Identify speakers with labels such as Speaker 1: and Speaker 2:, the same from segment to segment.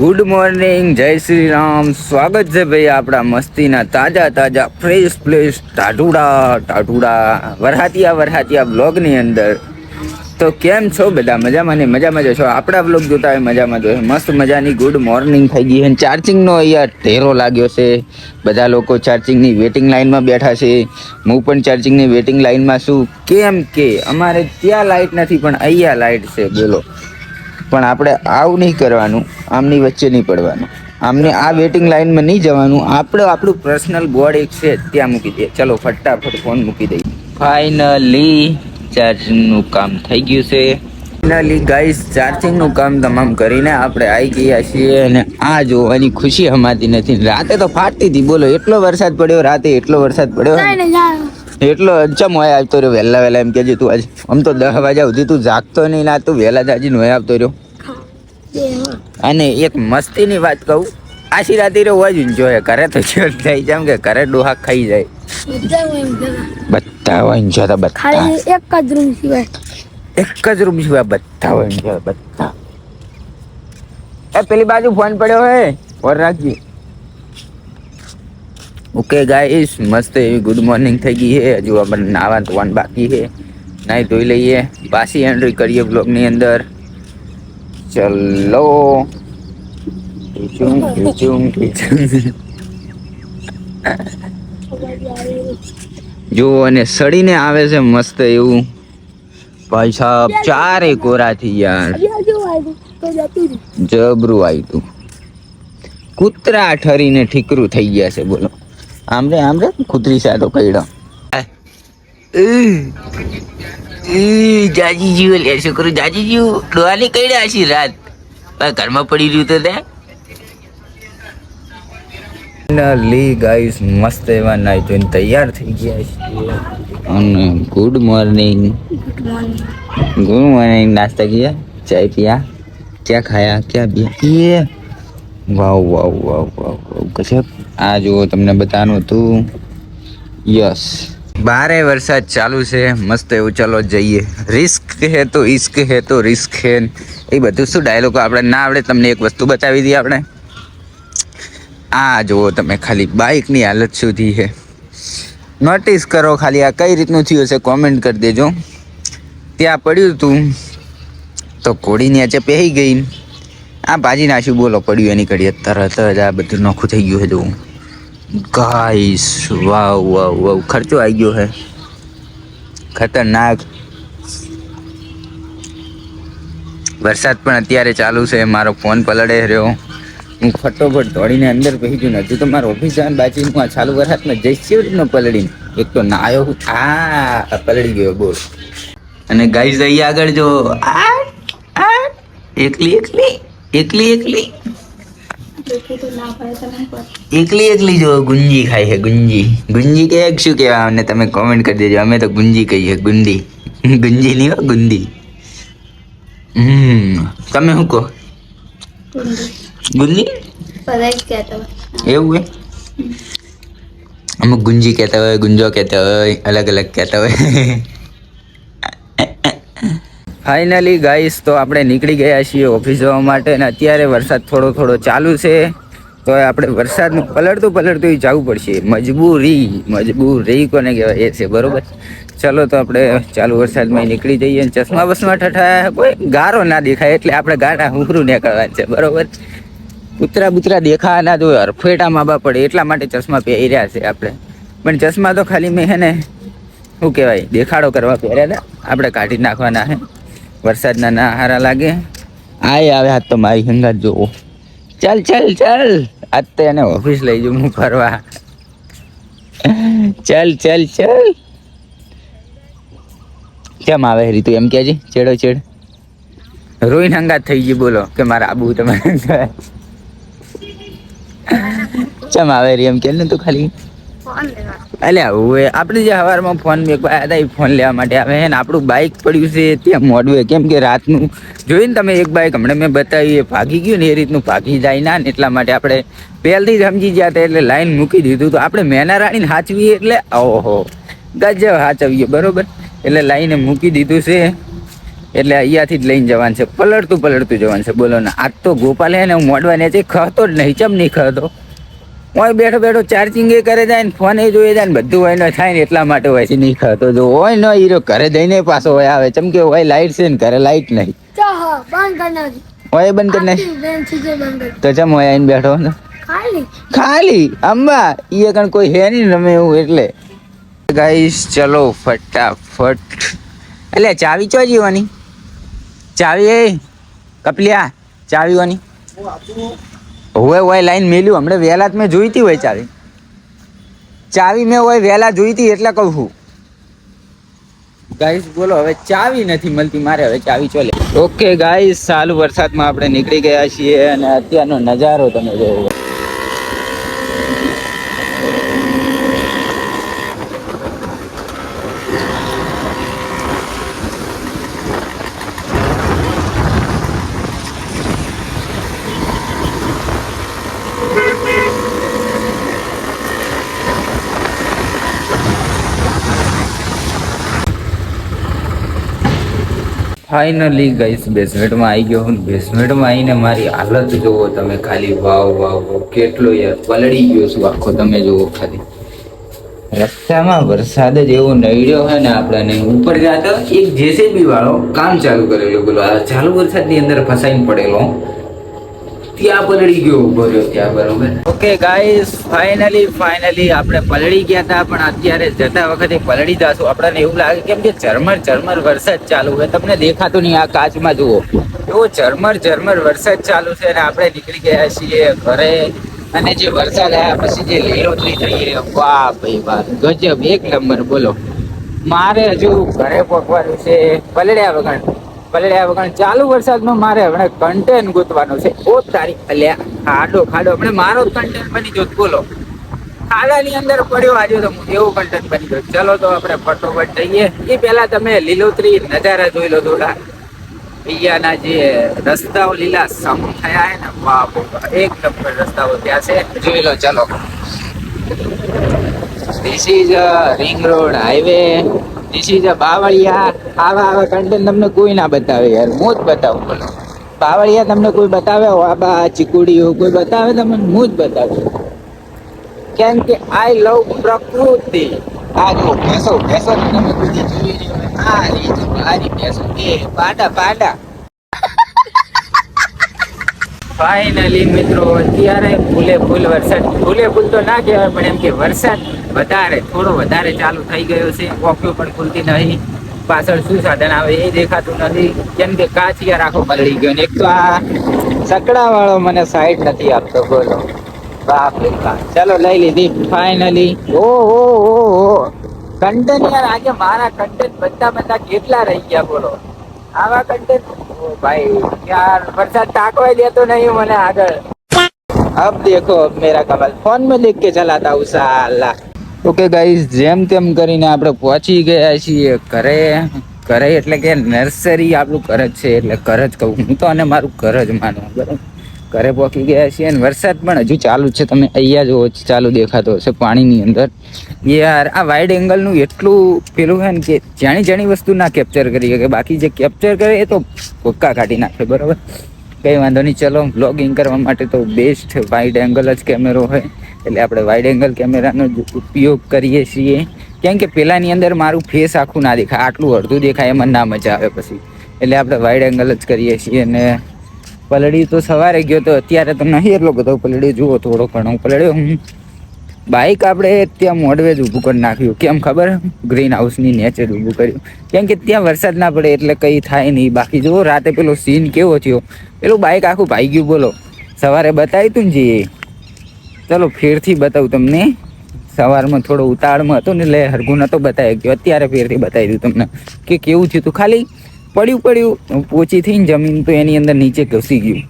Speaker 1: Good morning જય શ્રી રામ સ્વાગત છે ભાઈ આપણા મસ્તીના તાજા તાજા ફ્રેશ ફ્રેશ ટાઢુડા ટાઢુડા વરહાતિયા વરહાતિયા બ્લોગની અંદર તો કેમ છો બધા? મજામાં ને? મજામાં જ છો? આપણા બ્લોગ જોતા હોય મજામાં જોઈએ મસ્ત મજાની ગુડ મોર્નિંગ થઈ ગઈ છે. ચાર્જિંગનો અહીંયા ઢેરો લાગ્યો છે. બધા લોકો ચાર્જિંગની વેટિંગ લાઇનમાં બેઠા છે. હું પણ ચાર્જિંગની વેટિંગ લાઇનમાં છું. કેમ કે અમારે ત્યાં લાઇટ નથી, પણ અહીંયા લાઇટ છે. બોલો. પણ આપણે આવું નહીં કરવાનું આમની વચ્ચે નહીં પડવાનું. આમને આ વેટિંગ લાઇનમાં નહીં જવાનું. આપણે આપણું પર્સનલ બોર્ડ એક છે ત્યાં મૂકી દઈએ. ચલો ફટાફટ ફોન મૂકી દઈએ. ફાઇનલી ચાર્જિંગનું કામ થઈ ગયું છે. ફાઇનલી ગાઈસ ચાર્જિંગનું કામ તમામ કરીને આપણે આવી ગયા છીએ અને આ જોવાની ખુશી હમાતી નથી. રાતે તો ફાટતી હતી. બોલો એટલો વરસાદ પડ્યો રાતે એટલો વરસાદ પડ્યો. એટલો ચમ હોય આવતો રહ્યો વહેલા વહેલા એમ કેજે તું આજ. આમ તો દસ વાગ્યા સુધી તું જાગતો નહીં ના તું વહેલા જાજી નોય આવતો રહ્યો. અને એક મસ્તીની વાત કહું આશી રાતે રહ્યો હોય જ જોયે ઘરે તો ચેડ થાય જેમ કે ઘરે ડોહા ખાઈ જાય. બધા હોય જો તો બધા.
Speaker 2: એક જ રૂમ સિવાય.
Speaker 1: એક જ રૂમ સિવાય બધા હોય જો બધા. એ પેલી બાજુ ફોન પડ્યો હે ઓર રાખજી. ઓકે ગાઈસ મસ્ત એવી ગુડ મોર્નિંગ થઈ ગઈ છે. હજુ આપણે નાવા ધોવાનું બાકી છે. નાઈ ધોઈ લઈએ. પાછી એન્ટ્રી કરીએ બ્લોગની અંદર. ચલો. ખીચું ખીચું ખીચું જો, અને સડીને આવે છે મસ્ત એવું. ભાઈ સાહેબ ચારે કોરાથી યાર. જબરું આવ્યું કૂતરા ઠરીને ઠીકરું થઈ ગયા છે, બોલો. આમ રે આમ રે કૂતરી સાડો કઈડો. જાજીજી લે છોકરું જાજીજી ડોહાની કઈડા હશે રાત? ઘરમાં પડી રહ્યું તો ત્યાં ફાઇનલી ગાઈસ મસ્ત એવા નાઈ જોઈને તૈયાર થઈ ગયા છીએ. અને ગુડ મોર્નિંગ. ગુડ મોર્નિંગ નાસ્તા કિયા ચાય પીયા? ક્યાં ખાયા? ક્યાં પીયા? વાવ વાવ વાવ વાવ ગજબ. આ જુઓ તમને બતાવવાનું હતું યસ. બારે વરસાદ ચાલુ છે, મસ્ત એવું ચલો જઈએ. રિસ્ક હે તો ઇશ્ક હે તો રિસ્ક હે. એ બધું શું ડાયલોગ આપણે? ના આવડે તમને એક વસ્તુ બતાવી દઈએ આપણે. આ જુઓ તમે ખાલી બાઇકની હાલત સુધી છે. નોટિસ કરો ખાલી આ કઈ રીતનું થયું હશે કોમેન્ટ કરી દેજો. ત્યાં પડ્યું હતું તો કોળી નીચે પહેરી ગઈ. આ ભાજી નાશ્યું બોલો, પડ્યું એની ઘડીએ તરત જ આ બધું નોખું થઈ ગયું છે જોવું ગાઈસ વાવ વાવ વાવ ખર્ચો આવી ગયો હે. ખતરનાક. વરસાદ પણ અત્યારે ચાલુ છે. મારો ફોન પલળે રહ્યો. હું ફટોફટ દોડીને અંદર પહી ને હજુ તો મારો ઓફિસ જવાનું બાકી હું આ ચાલુ વરસાદમાં જઈશ કેવી રીતનો પલળીને એક તો નાયો હું આ પલળી ગયો બોલ. અને ગાઈસ અહીંયા આગળ જો. આ એકલી એકલી એકલી એકલી. એકલી એકલી જો ગુંજી ખાય છે, ગુંજી. ગુંજી કે શું કહેવાય? અમને તમે કોમેન્ટ કરી દેજો. અમે તો ગુંજી કહીએ ગુંદી. ગુંજી નહીં હોય ગુંદી. હમ. તમે શું કહો? ગુંજી એવું હે અમુક ગુંજી કહેતા હોય, ગુંજો કહેતા હોય, અલગ અલગ કહેતા હોય. ફાઇનલી ગાઈસ તો આપણે નીકળી ગયા છીએ ઓફિસ જવા માટે અને અત્યારે વરસાદ થોડો થોડો ચાલુ છે. તો આપણે વરસાદનું પલળતું પલળતું જવું પડશે. મજબૂરી મજબૂરી કોને કહેવાય? એ છે, બરોબર? ચલો તો આપણે ચાલુ વરસાદમાં નીકળી જઈએ અને ચશ્મા બસમાં ઠઠા. કોઈ ગારો ના દેખાય એટલે આપણે ગાડા હુંકરું નીકળવાનું છે, બરોબર? કૂતરા બુતરા દેખાવા ના જો અરફેટા માબા પડે. એટલા માટે ચશ્મા પહેર્યા છે આપણે. પણ ચશ્મા તો ખાલી મેં હે ને, શું કહેવાય? દેખાડો કરવા પહેર્યા ને. આપણે કાઢી નાખવાના હે. વરસાદના ના હારા લાગે. આય આવે હાથ તો મારી હંગાત જોવો. ચાલ ચાલ ચાલ. આજ તો એને ઓફિસ લઈ જઉં હું ફરવા. ચાલ ચાલ ચાલ. કેમ આવે તું એમ કે ચેડો ચેડ રોઈન હંગાત થઈ ગઈ, બોલો. કે મારા આબુ તમે ચમ આવે હરી એમ કે ને તું ખાલી? અલ્યા, હવે આપણે જે સવારમાં ફોન મેં આવ્યા હતા એ ફોન લેવા માટે આવે ને, આપણું બાઇક પડ્યું છે, ત્યાં મોડવે, કેમ કે રાતનું. જોઈને તમે એક બાઇક હમણાં મેં બતાવી એ ભાગી ગયું ને, એ રીતનું ભાગી જાય ના ને, એટલા માટે આપણે પહેલથી જ સમજી ગયા હતા, એટલે લાઈન મૂકી દીધું તો આપણે મેના રાણીને હાચવીએ એટલે, ઓહો, ગજબ હાચવીએ, બરોબર? એટલે લાઈને મૂકી દીધું છે, એટલે અહીંયાથી જ લઈને જવાનું છે, પલળતું પલળતું જવાનું છે, બોલો ને, આજ તો ગોપાલ ને, હું મોડવાને છે ખતો જ નહીં, ચમ નહીં ખતો હોય બેઠો બેઠો ચાર્જિંગ એ કરે જાય ને ફોન એ જોઈએ જાય ને બધું હોય ને થાય ને એટલા માટે હોય છે. નહીં ખાતો જો હોય ન હીરો ઘરે જઈને પાછો હોય આવે. ચમ કે હોય લાઈટ છે ને ઘરે લાઈટ નહીં. હોય બંધ કરી નાખી. તો ચમ હોય આવીને બેઠો ને?
Speaker 2: ખાલી?
Speaker 1: અંબા એ કણ કોઈ હે નહીં રમે એવું એટલે. ગાઈસ ચલો ફટાફટ. એટલે ચાવી ચો જીવાની? ચાવી એ? કપલિયા ચાવી વાની હોય હોય લાઈન મેલ્યું. હમણાં વહેલા જ મેં જોઈતી હોય ચાવી. ચાવી મેં હોય વહેલા જોઈતી એટલે કહું છું. ગાઈસ બોલો, હવે ચાવી નથી મળતી. મારે હવે ચાવી ચોલે. ઓકે ગાઈસ ચાલુ વરસાદમાં આપણે નીકળી ગયા છીએ અને અત્યારનો નજારો તમે જોવો. ફાઇનલી ગઈશ બેસમેન્ટમાં આવી ગયો હું. બેસમેન્ટમાં આવીને મારી હાલત જુઓ તમે ખાલી. વાવ વાવ કેટલો યાર પલળી ગયો છું આખો તમે જુઓ ખાલી. રસ્તામાં વરસાદ જ એવો નડ્યો હોય ને આપણને. ઉપર જતો એક જેસીબી વાળો કામ ચાલુ કરેલું. બોલો ચાલુ વરસાદની અંદર ફસાઈને પડેલો. ત્યાં પલળી ગયો ઊભો રહ્યો ત્યાં બરોબર ઓકે ગાઈસ ફાઇનલી ફાઇનલી આપણે પલળી ગયા હતા, પણ અત્યારે જતા વખતે પલળી જશું. આપણને એવું લાગે કેમ કે ઝરમર ઝરમર વરસાદ ચાલુ હોય તમને દેખાતું નહીં આ કાચમાં, જુઓ. એવો ઝરમર ઝરમર વરસાદ ચાલુ છે અને આપણે નીકળી ગયા છીએ ઘરે. અને જે વરસાદ આવ્યા પછી જે લીલોતરી થઈ વાહ ભાઈ વાહ, ગજબ. એક નંબર, બોલો. મારે હજુ ઘરે પહોંચવાનું છે. પલળ્યા વગર. પલળ્યા વગર ચાલુ વરસાદમાં મારે હવે કન્ટેન ગોતવાનો છે. ઓ તારી અલ્યા, ખાડો ખાડો. હમણાં મારો કન્ટેન બની ગયો બોલો. ખાડાની અંદર પડ્યો, આજે તો હું એવું કન્ટેન્ટ બની ગયો ચલો તો આપણે ફટોફટ જઈએ. એ પહેલા તમે લીલોતરી નજારા જોઈ લો થોડા. અહીંયાના જે રસ્તાઓ લીલા સમ થયા છે ને બાપ એક નંબર રસ્તાઓ ત્યાં છે. જોઈ લો, ચલો. This is a ring road highway this is Bavaliya આવા આવા કન્ટેન્ટ તમને કોઈ ના બતાવે યાર. હું જ બતાવું બોલો બાવળિયા તમને કોઈ બતાવે, વાબા, ચીકુડીઓ કોઈ બતાવે, તમને હું જ બતાવું. કેમ કે આઈ લવ પ્રકૃતિ. આ જો ભેંસો ભેંસો તમે દી જોઈ નહીં હોય. આ રહી જો આ રહી પાડા પાડા. ફાઇનલી મિત્રો, અત્યારે ફૂલે ફૂલ વરસાદ. ફૂલે ફૂલ તો ના કહેવાય, પણ એમ કે વરસાદ વધારે થોડો વધારે ચાલુ થઈ ગયો છે ઓફ્યો પણ ખુલતી નહીં પાછળ શું સાધન આવે એ દેખાતું નથી કેમ કે કાચિયા રાખો પલળી ગયો ને એક તો આ સકડા વાળો મને સાઈડ નથી આપતો બોલો બાપ રે બાપ ચાલો લઈ લીધી ફાઇનલી ઓ ઓ ઓ ઓ કન્ટેન્ટ યાર આજે મારા કન્ટેન્ટ બધા બધા કેટલા રહી ગયા બોલો આવા કન્ટેન્ટ ઓ ભાઈ યાર વરસાદ તાકવાય દેતો નહીં મને આગળ अब देखो अब मेरा कमल फोन में देख के चलाता हूँ साला ઓકે ગાઈઝ જેમ તેમ કરીને આપણે પહોંચી ગયા છીએ ઘરે. ઘરે એટલે કે નર્સરી આપણું ઘર જ છે, એટલે ઘર જ કહું. હું તો અને મારું ઘર જ માનું, બરાબર? ઘરે પહોંચી ગયા છીએ અને વરસાદ પણ હજુ ચાલુ છે. તમે અહીંયા જો ચાલુ દેખાતો હશે પાણીની અંદર. યાર, આ વાઇડ એંગલનું એટલું પેલું છે ને કે જાણી જાણી વસ્તુ ના કેપ્ચર કરી શકે. બાકી જે કેપ્ચર કરે એ તો ભૂક્કા કાઢી નાખે, બરાબર? કંઈ વાંધો નહીં, ચલો બ્લોગિંગ કરવા માટે તો બેસ્ટ વાઇડ એંગલ જ કેમેરો હોય. એટલે આપણે વાઇડ એંગલ કેમેરાનો ઉપયોગ કરીએ છીએ. કેમ કે પહેલાંની અંદર મારું ફેસ આખું ના દેખાય, આટલું અડધું દેખાય, એમાં ના મજા આવે પછી. એટલે આપણે વાઇડ એંગલ જ કરીએ છીએ અને પલડી તો સવારે ગયો તો અત્યારે તો નહીં એટલો બધો પલળી જુઓ થોડો ઘણો પલડ્યો હું. બાઇક આપણે ત્યાં મોડવે જ ઊભું કરી નાખ્યું. કેમ ખબર? ગ્રીન હાઉસની નેચર ઊભું કર્યું. કેમ કે ત્યાં વરસાદ ના પડે એટલે કંઈ થાય નહીં. બાકી જુઓ રાતે પેલો સીન કેવો થયો. પેલું બાઇક આખું ભાઈ ગયું, બોલો. સવારે બતાવ્યું તું ને જે. ચલો ફેરથી બતાવું તમને. સવારમાં થોડો ઉતાળમાં હતો ને, એટલે હરગું નહોતો બતાવી ગયો. અત્યારે ફેરથી બતાવી દઉં તમને કે કેવું થયું તું. ખાલી પડ્યું પડ્યું, પોચી થઈને જમીન તો એની અંદર નીચે ઘસી ગયું.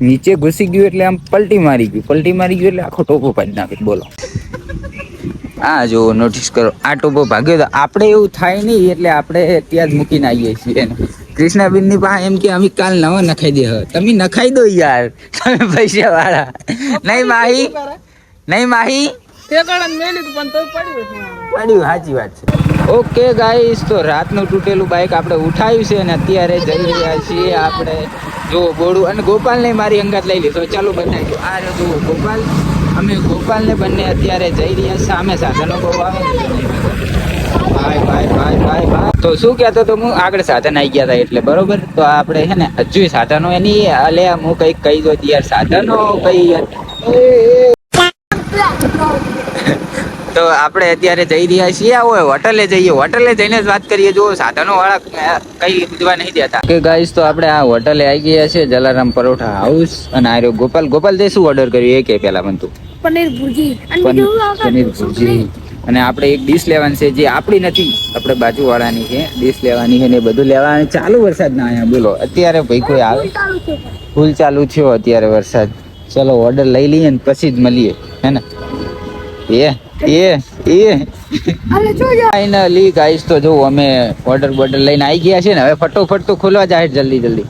Speaker 1: નીચે ઘૂસી ગયું એટલે આમ પલટી મારી ગયું. પલટી મારી ગયું એટલે આખો ટોપો પાડી નાખ્યો. બોલો. આ જો નોટિસ કરો. આ ટોપો ભાગ્યો તો આપણે એવું થાય નહીં, એટલે આપણે ત્યાં જ મૂકીને આવીએ છીએ એને. કૃષ્ણાબેનની પાસે એમ કે અમે કાલ નવા નખાઈ દે. તમે નખાઈ દો યાર. તમે પૈસા વાળા નહીં માહી. નહીં માહી.
Speaker 3: પડ્યું.
Speaker 1: સાચી વાત છે. ઓકે ગાઈસ તો રાતનું તૂટેલું બાઇક આપણે ઉઠાવ્યું છે અને અત્યારે જઈ રહ્યા છીએ આપણે. જો ગોળું અને ગોપાલને મારી અંગત લઈ લીધો. ચાલો બતાવી આ રહ્યો જુઓ ગોપાલ. અમે ગોપાલને બંને અત્યારે જઈ રહ્યા સામે સાધનો બહુ આવે. ભાઈ ભાઈ ભાઈ ભાઈ ભાઈ. તો શું કહેતો તો હું? આગળ સાધન આવી ગયા હતા એટલે બરોબર? તો આપણે છે ને હજુ સાધનો એની અલે હું કઈ કહી દો યાર સાધનો કઈ. તો આપણે અત્યારે જઈ રહ્યા છીએ આવો હોટલે જઈએ. હોટલે જઈને જ વાત કરીએ. જો સાધનો વાળા કઈ પૂછવા નહીં દેતા. કે ગાઈસ તો આપણે આ હોટલે આવી ગયા છે જલારામ પરોઠા હાઉસ. અને આ ગોપાલ ગોપાલ. તે શું ઓર્ડર કર્યું? એ કે પેલા મને તું.
Speaker 2: પનીર ભુરજી.
Speaker 1: પનીર ભુરજી. અને આપણે એક ડીશ લેવાની છે જે આપણી નથી, આપણે બાજુવાળાની છે, ડીશ લેવાની છે ને બધું લેવાની ચાલુ વરસાદ ના અહીંયા, બોલો, અત્યારે ભાઈ કોઈ આવે?
Speaker 2: ફૂલ ચાલુ
Speaker 1: થયો અત્યારે વરસાદ. ચલો ઓર્ડર લઈ લઈએ ને પછી જ મળીએ, હે ને? એ એ એ. ફાઇનલી ગાઈસ તો જો અમે ઓર્ડર બોર્ડર લઈને આવી ગયા છે ને, હવે ફટોફટ તો ખોલવા જાય જલ્દી જલ્દી.